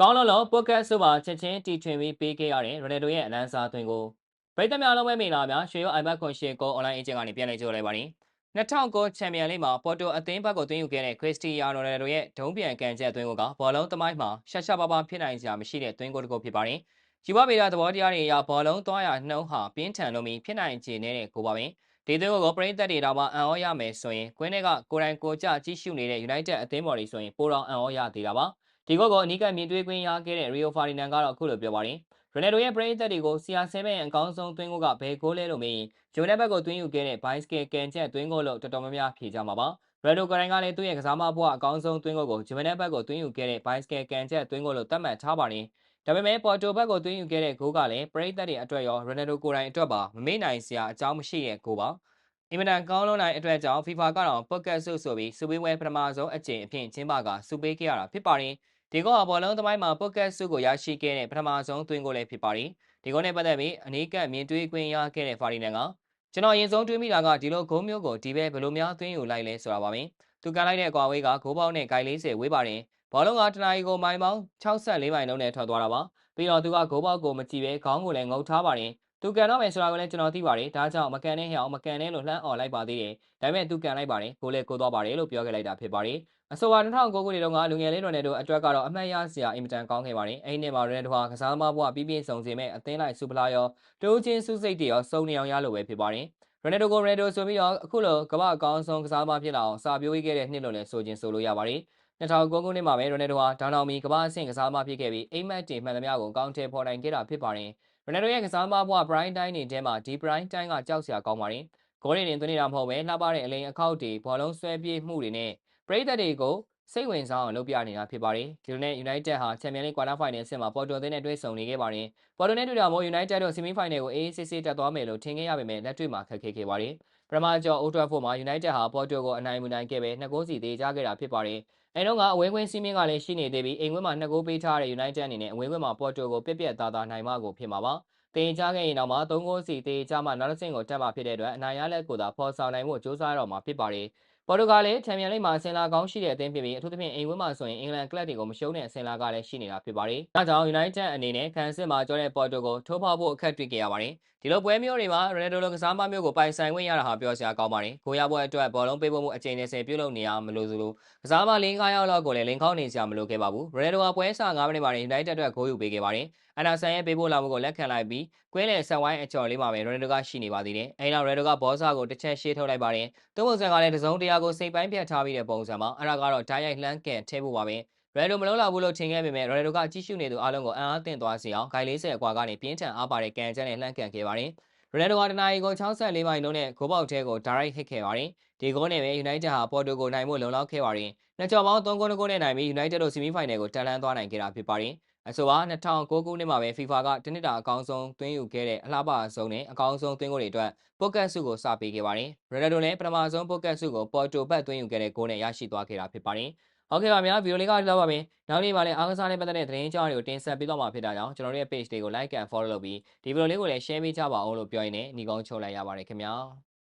ကောင်းလုံးလုံးပုတ်ကတ်ဆိုပါချက်ချင်းတီထွင်ပြီးပေးခဲ့ရတဲ့ရိုနယ်ဒိုရဲ့အလန်းစားသွင်းကိုပရိသတ်များလုံးပဲမိလာများရွှေရောအိုင်ဘတ်ခွန်ရှေကိုအွန်လိုင်းအကျင့်ကနေပြန်လည်ကြိုလိုက်ပါသည်2009ချန်ပီယံလိမှာပေါ်တိုအသင်းဘက်ကိုသွင်းယူခဲ့တဲ့ခရစ္စတီယာနိုနယ်ဒိုရဲ့ဒုံးပြန်ကန်ချက်သွင်းကိုကဘောလုံးသမိုင်းမှာရှာရှာပါပါဖြစ်နိုင်စရာမရှိတဲ့သွင်းကိုတစ်ခုဖြစ်ပါတယ်ယူဝဗေဒသဘောတရားတွေအရဘောလုံးသွားရနှုံးဟာပြင်းထန်လို့မီဖြစ်နိုင်ခြေနေတဲ့ကိုပါပင်ဒီသွင်းကိုပရိသတ်တွေတော့မှအံ့ဩရမယ်ဆိုရင်ကွင်းထဲကကိုရိုင်းကိုကြကြည့်ရှုနေတဲ့ United အသင်းပေါ်တွေဆိုရင်ပိုတော့အံ့ဩရသေးတာပါ ဒီကောကအနီးကမြင်တွေ့ခွင့်ရခဲ့တဲ့ Rio Ferdinand ကတော့အခုလိုပြောပါတယ်ရိုနယ်ဒိုရဲ့ပရိသတ်တွေကိုဆီယာဆဲဘဲအကောင်းဆုံးသွင်းကိုကဘယ်ကိုလဲလို့မေးရင်ဂျိုနက်ဘက်ကိုသွင်းယူခဲ့တဲ့ bicycle ကန်ချက်သွင်းကိုလို့တော်တော်များများဖြေကြမှာပါရယ်ဒိုကရိုင်ကလည်းသူ့ရဲ့ကစားမဘွားအကောင်းဆုံးသွင်းကိုကိုဂျိုနက်ဘက်ကိုသွင်းယူခဲ့တဲ့ bicycle ကန်ချက်သွင်းကိုလို့သတ်မှတ်ထားပါတယ်ဒါပေမဲ့ပေါ်တိုဘက်ကိုသွင်းယူခဲ့တဲ့ဂိုးကလည်းပရိသတ်တွေအတွက်ရောရိုနယ်ဒိုကိုရိုင်အတွက်ပါမမေ့နိုင်စရာအကြောင်းမရှိတဲ့ဂိုးပါအင်မတန်ကောင်းလွန်နိုင်အတွက်ကြောင့် FIFA ကတော့ပုတ်ကတ်ဆုဆိုပြီးစူပေးဝဲပထမဆုံးအကြိမ်အဖြစ်ကျင်းပကစူပေးခဲ့ရတာဖြစ်ပါတယ် ဒီကောအဘောလုံးသမိုင်းမှာပုတ်ကတ်ဆုကိုရရှိခဲ့တဲ့ပထမဆုံးသွင်းကိုလည်းဖြစ်ပါတယ်ဒီကောနဲ့ပတ်သက်ပြီးအနီးကပ်မြင်တွေ့ခွင့်ရခဲ့တဲ့ဖာရီနန်ကကျွန်တော်အရင်ဆုံးတွေးမိတာကဒီလိုဂိုးမျိုးကိုဒီဘဲဘယ်လိုများသွင်းယူလိုက်လဲဆိုတာပါပဲသူကန်လိုက်တဲ့အကွာဝေးကဂိုးပေါက်နဲ့ဂိုင်40ဝေးပါတယ်ဘောလုံးကတနအီကိုမိုင်ပေါင်း64မိုင်လုံးနဲ့ထွက်သွားတာပါပြီးတော့သူကဂိုးပေါက်ကိုမကြည့်ပဲခေါင်းကိုလည်းငုံထားပါတယ် သူကန်တော့မယ်ဆိုတာကိုလည်းကျွန်တော်သိပါတယ်ဒါကြောင့်မကန်တဲ့ဟဲ့အောင်မကန်တဲ့လို့လှမ်းអော်လိုက်ပါသေးတယ်ဒါပေမဲ့သူကန်လိုက်ပါတယ်ကိုလည်းကိုသွားပါတယ်လို့ပြောခဲ့လိုက်တာဖြစ်ပါတယ်အဆိုပါ2009ခုနှစ်တုန်းကလူငယ်လေးတော်နယ်တို့အတွက်ကတော့အမှတ်ရစရာအင်မတန်ကောင်းခဲ့ပါတယ်အဲ့ဒီနှစ်မှာရိုနယ်ဒိုဟာကစားသမားဘဝပြည့်ပြည့်စုံစင်မဲ့အသင်းလိုက်စူပလာရောတိုးချင်းစုစိတ်တွေရောစုံနေအောင်ရလို့ပဲဖြစ်ပါတယ်ရိုနယ်ဒိုကိုရိုနယ်ဒိုဆိုပြီးတော့အခုလိုကမ္ဘာအကောင်းဆုံးကစားသမားဖြစ်လာအောင်စာပြိုးခဲ့တဲ့နှစ်လို့လည်းဆိုခြင်းဆိုလို့ရပါတယ်2009ခုနှစ်မှာပဲရိုနယ်ဒိုဟာဒေါန်အောင်မီကမ္ဘာအဆင့်ကစားသမားဖြစ်ခဲ့ပြီးအိမ်မက်တင်မှန်သမျှကိုကောင်းထဲဖော်နိုင်ခဲ့တာဖြစ်ပါတယ် ရိုနယ်ဒိုရဲ့ကစားသမားဘဝဘရိုင်းတိုင်းနေထဲမှာဒီဘရိုင်းတိုင်းကကြောက်စရာကောင်းပါတယ်ဂိုးရည်တင်သွင်းနေတာမဟုတ်ပဲလှပတဲ့အလိန်အခောက်တွေဘောလုံးဆွဲပြေးမှုတွေနဲ့ပရိသတ်တွေကိုစိတ်ဝင်စားအောင်လုပ်ပြနေတာဖြစ်ပါတယ်ဒီလိုနဲ့ United ဟာ Champions League Quarter Final အဆင့်မှာ Porto အသင်းနဲ့တွေ့ဆုံနေခဲ့ပါတယ်ပေါ်တိုနဲ့တွေ့တာမို့ United တို့ Semi Final ကိုအေးအေးဆေးဆေးတက်သွားမယ်လို့ထင်ခဲ့ရပေမဲ့လက်တွေ့မှာခက်ခဲခဲ့ပါတယ် ပထမကျော် Old Trafford မှာ United ဟာ Porto ကိုအနိုင်မနိုင်ခဲ့ပဲနှစ်ဂိုးစီသေးကြခဲ့တာဖြစ်ပါတယ်အဲတော့ကအဝေးကွင်းစီးမင်းကလည်းရှိနေသေးပြီးအိမ်ကွင်းမှာနှစ်ဂိုးပေးထားတဲ့ United အနေနဲ့အဝေးကွင်းမှာ Porto ကိုပြက်ပြက်သားသားနိုင်မှကိုဖြစ်မှာပါတင်ကြခဲ့ရင်တော့မှ၃ဂိုးစီတေးကြမှနောက်တစ်ဆင့်ကိုတက်မှာဖြစ်တဲ့အတွက်အနိုင်ရလက်ကိုသာဖော်ဆောင်နိုင်မှုစ조사ရတော့မှာဖြစ်ပါတယ် ပေါ်တူဂါလည်းချန်ပီယံလိမှာအဆင်လာကောင်းရှိတဲ့အသင်းဖြစ်ပြီးအထူးသဖြင့်အိမ်ဝင်းမှာဆိုရင်အင်္ဂလန်ကလပ်တွေကိုမရှုံးတဲ့အဆင်လာကလည်းရှိနေတာဖြစ်ပါတယ်။ဒါကြောင့် United အနေနဲ့ခံစစ်မှာကျော်တဲ့ပေါ်တူကိုထိုးဖောက်ဖို့အခက်တွေ့ခဲ့ရပါတယ်။ဒီလိုပွဲမျိုးတွေမှာ Ronaldo လိုကစားမမျိုးကိုပိုင်ဆိုင်ခွင့်ရတာဟာပြောစရာကောင်းပါတယ်။ကိုရပွဲအတွက်ဘောလုံးပေးဖို့မှုအချိန်20ပြုတ်လုပ်နေရမလို့ဆိုလို့ကစားမလင်းကားရောက်တော့ကိုလည်းလင်းခေါင်းနေစရာမလိုခဲ့ပါဘူး။ Ronaldo ကပွဲစား9မိနစ်မှာ United အတွက်ဂိုးယူပေးခဲ့ပါတယ်။အန်ဒါဆန်ရဲ့ပေးဖို့လာမှုကိုလက်ခံလိုက်ပြီးကွင်းလေဆက်ဝိုင်းအကျော်လေးမှာပဲ Ronaldo ကရှိနေပါသေးတယ်။အဲဒီနောက် Ronaldo ကဘောဆာကိုတစ်ချက်ရှေ့ထုတ်လိုက်ပါတယ်။သုံးပုံစံကလည်းတစုံတရာကိုစိတ်ပိုင်းပြတ်ထားပြီးတဲ့ပုံစံမှာအဲ့ဒါကတော့ဓာတ်ရိုက်လှမ်းကန်ထဲဖို့ပါပဲ။ Ronaldo မလုံးလာဘူးလို့ထင်ခဲ့ပေမဲ့ Ronaldo ကကြီးစုနေသူအားလုံးကိုအံ့အားသင့်သွားစေအောင်ဂိုင်40အကွာကနေပြင်းထန်အားပါတဲ့ကန်ချက်နဲ့လှမ်းကန်ခဲ့ပါတယ်။ Ronaldo ကတနာရီကို64မိုင်လုံးနဲ့ဂိုးပေါက်ထဲကို direct hit ခဲ့ပါတယ်။ဒီဂိုးနဲ့ပဲ United ဟာ Porto ကိုနိုင်ဖို့လုံလောက်ခဲ့ပါတယ်။နှစ်ကြော်ပေါင်း3ဂိုး2ဂိုးနဲ့နိုင်ပြီး United တို့ semi final ကိုတက်လှမ်းသွားနိုင်ခဲ့တာဖြစ်ပါတယ်။ အဆိုပါ2009ခုနှစ်မှာပဲ FIFA ကတနစ်တာအကောင်းဆုံးသွင်းယူခဲ့တဲ့အလှပအဆုံးနဲ့အကောင်းဆုံးသွင်းကိုတွေအတွက်ပုတ်ကတ်ဆုကိုစပေးခဲ့ပါတယ်။ Ronaldo လည်းပထမဆုံးပုတ်ကတ်ဆုကို Porto ဘက်သွင်းယူခဲ့တဲ့ဂိုးနဲ့ရရှိသွားခဲ့တာဖြစ်ပါတယ်။ဟုတ်ကဲ့ပါဗျာဗီဒီယိုလေးကဒီလောက်ပါပဲ။နောက်နေ့မှာလည်းအားကစားနဲ့ပတ်သက်တဲ့သတင်းကြောင်းတွေကိုတင်ဆက်ပေးသွားမှာဖြစ်တာကြောင့်ကျွန်တော်တို့ရဲ့ page တွေကို like and follow လုပ်ပြီးဒီဗီဒီယိုလေးကိုလည်း share ပေးကြပါအောင်လို့ပြောရင်းနဲ့ညီကုန်းချုပ်လိုက်ရပါတယ်ခင်ဗျာ။